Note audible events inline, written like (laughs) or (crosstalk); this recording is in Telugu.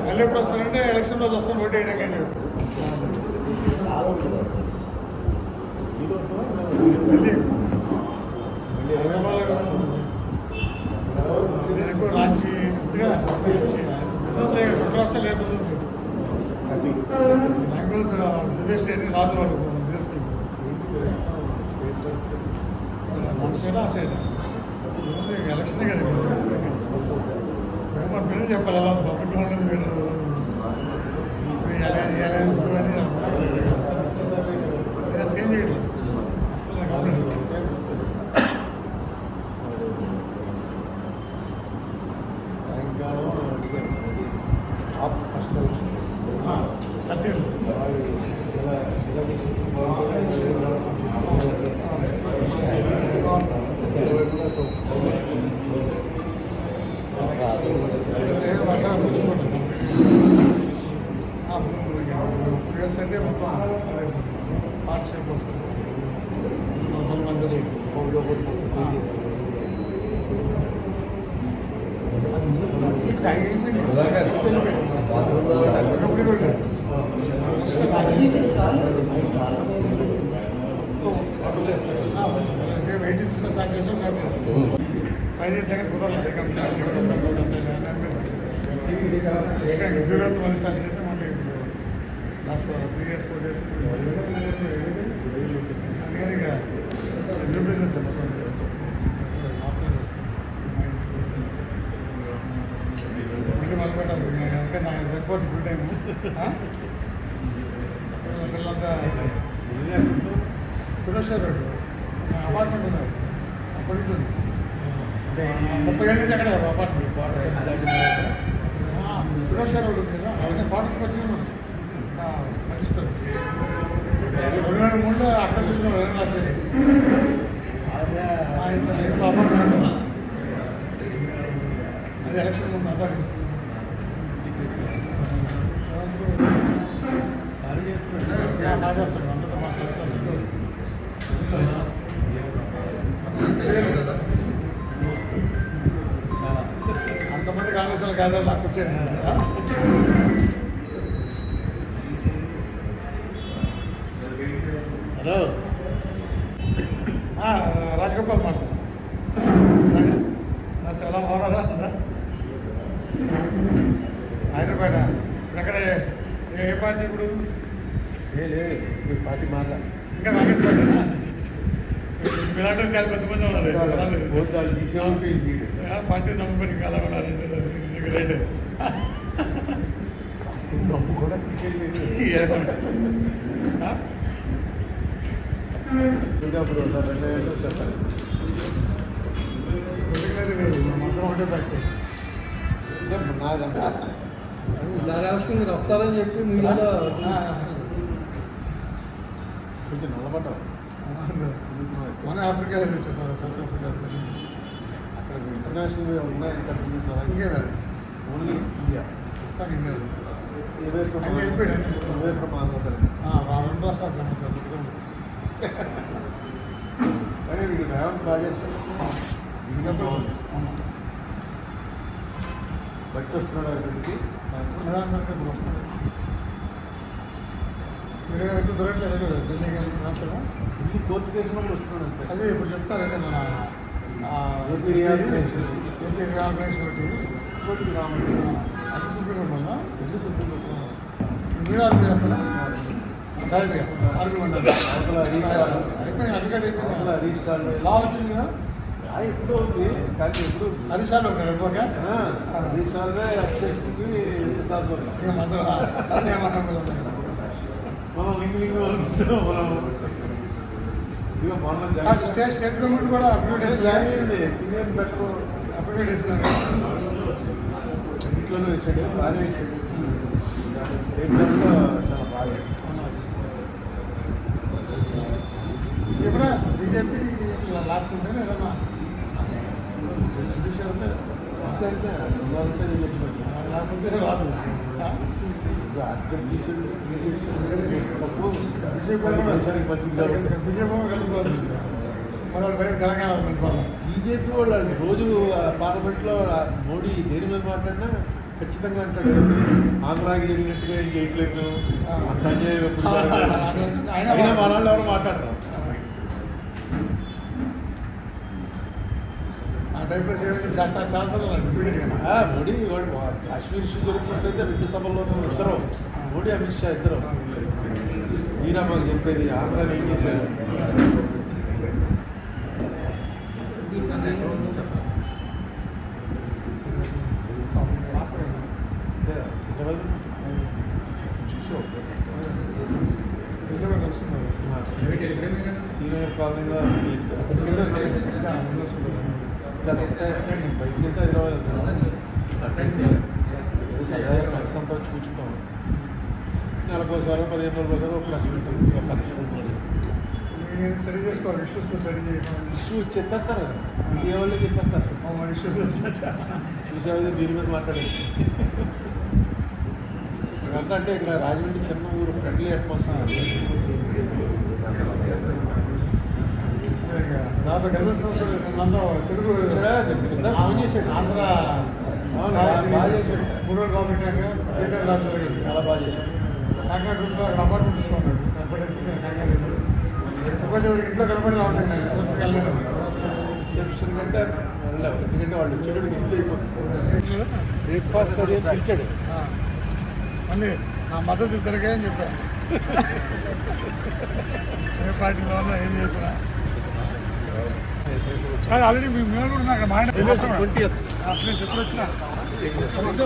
మళ్ళీ ఎప్పుడు వస్తారంటే ఎలక్షన్ రోజు వస్తాను ఓటు వేయడానికి అని రాంచి రెండు రాష్ట్రాలు ఏ బిజినెస్ రాజు వాళ్ళు బిజినెస్కి మన సైడ్ ఆ సైడ్ ఎలక్షనే కదా మన పిల్లలు చెప్పాలి. అలా పబ్లిక్లో ఉండదు మీరు ఒకటి కూడా లేదు. సేమ్ ఎయిటీ సిక్స్ స్టార్ట్ చేసాం ఫైవ్ ఇయర్స్ సెకండ్ కుదరలేదు జీరో మళ్ళీ స్టార్ట్ చేసాం మళ్ళీ last three years four years అందుకని ఇక న్యూ బిజినెస్ మళ్ళీ పెట్టాలి ఇంకా నాకు సరిపోతుంది ఫుల్ టైం పిల్లలంతా సురేశ్వర్ రోడ్ అపార్ట్మెంట్ ఉంది అప్పటి నుంచి ముప్పై ఏళ్ళ నుంచి అక్కడ అపార్ట్మెంట్ సురేశ్వర్ రోడ్ ఉంది కదా అలాగే పార్టిసిపేట్ రెండు వేల మూడులో అక్కడ చూసిన రెండు రాష్ట్రాలు అపార్ట్మెంట్ అది ఎలక్షన్ ముందు అక్కడ బాగా అంతమంది కాంగ్రెస్ వాళ్ళు కాదు నాకు వచ్చాను రాజగోపాల్ మాట నా చాలా బాగున్నారా సార్ హైదరాబాద్ ఎక్కడ ఏ- ఏ పార్టీ ఇప్పుడు పార్టీ మారలా ఇంకా కాంగ్రెస్ పార్టీనా మీరంటే చాలా కొంతమంది ఉన్నారు పార్టీ నమ్ముకొని ఇంకా అలా ఉన్నారంటే నీకు రేటు నమ్ము మీరు వస్తారని చెప్పి మీడియాలో ఆ, కొంచెం నల్లబడ్డావు మన ఆఫ్రికా నుంచి వచ్చేసారు సౌత్ ఆఫ్రికా నుంచి. అక్కడ ఇంటర్నేషనల్ ఉన్నాయి కంట్రీస్ ఇంకే కాదు ఓన్లీ ఇండియా వస్తాను ఇంకే కాదు. ఇవే ఫ్రమ్ అన్నీ వెళ్ళిపోయాడు. ఇవే ఫ్రమ్ ఆంధ్ర తెలంగాణ కానీ వీడు రేవంత్ బాగా చేస్తాడు. బాగుంది. బట్టి వస్తున్నాడు అక్కడికి సాయంత్రం. వస్తారు మీరు ఎప్పుడు దొరకట్లేదు ఢిల్లీ రాష్ట్రంలో ఇది కోర్టు కేసు కూడా వస్తున్నాడు అంతే. అదే ఇప్పుడు చెప్తారు అదే మన ఏపీ. ఏపీ ఒకటి. ఇంకోటి రామని. అది సుప్రీంకోర్టు ఉందా? వెళ్ళి సుప్రీంకోర్టు. మీరు ఆర్గ్యూ చేస్తారా? లా వచ్చింది కదా? ఎప్పుడో ఉంది? కానీ ఎప్పుడు హరీష్ సార్వే అభిషేక్స్కి సిద్ధార్థ. ఇక మనం లింగ్ మనం. ఇదిగో మొన్న స్టేట్ స్టేట్ గవర్నమెంట్ కూడా అఫిడవిట్ అయింది సీనియర్ బెటర్. అఫిడవిట్ ఇస్తున్నారు. ఇంట్లోనే వేసాడు బాగానే వేసాడు. స్టేట్ లెవెల్లో చాలా బాగా వేసాడు. ఇప్పుడు బీజేపీ లాస్ట్ ఉంటే ఏదన్నా జుడిషియల్ ఉంటే అంతే అంతే ఉండాలంటే నేను చెప్పినట్టు. లేకపోతే రాదు ఆ? ఇది అక్కడ తీసాడు తప్పు బీజేపీ దేశానికి బీజేపీ వాళ్ళ. బీజేపీ రోజు పార్లమెంట్లో మోడీ దేని మీద మాట్లాడినా ఖచ్చితంగా అంటాడు. ఆంధ్రాకి జరిగినట్టుగా చేయట్లేదు అంత అయినా మన వాళ్ళు ఎవరు మాట్లాడతారు మోడీ వాడు కాశ్మీర్ ఇష్యూ జరుగుతుంటే రెండు సభల్లోనూ ఇద్దరు. మోడీ అమిత్ షా ఇద్దరు. ఈయన మాకు చెప్పేది ఆంధ్రాని ఏం చేశారు? సీనియర్ కాలనీలో బయటికి వెళ్తే హైదరాబాద్ ఫ్రెండ్స్ అంతా వచ్చి కూర్చుంటాం నెలకోసారి పదిహేను రోజులు ఒక పనిష్మెంట్ స్టడీ చేసుకోవాలి ఇష్యూస్ స్టడీ చేయడం ఇష్యూ చెప్పేస్తారు. మీడియా వాళ్ళే చెప్పేస్తారు ఇష్యూస్ చూసావు దీని మీద మాట్లాడేది. ఇక్కడంతా అంటే ఇక్కడ రాజమండ్రి చిన్న ఊరు ఫ్రెండ్లీ అట్మాస్ఫియర్ సంవత్సరాలు తెలుగు ఫోన్ చేశాడు. ఆంధ్ర. మూడు రోజులు కేంద్ర రాష్ట్రాలు చాలా బాగా చేశారు కాకినాడ రూట్లో అక్కడ అపార్ట్మెంట్ తీసుకున్నాడు. కనపడేసి కాకినాడ సపోజ్ ఇంట్లో కనపడి రావట్లేదు నేను రిసెప్షన్కి వెళ్ళలేదు రిసెప్షన్ కంటే వెళ్ళావు ఎందుకంటే వాళ్ళు వచ్చేటప్పుడు ఇంట్లో బ్రేక్ఫాస్ట్ అది పిలిచాడు. మళ్ళీ నా మద్దతు ఇద్దరికే అని చెప్పాను. (laughs) ఏ పార్టీలో ఏం చేసినా. అది ఆల్రెడీ మీ మేము కూడా అక్కడ మా ఆయన ట్వంటీ ఎప్పుడు వచ్చినా? ఓకే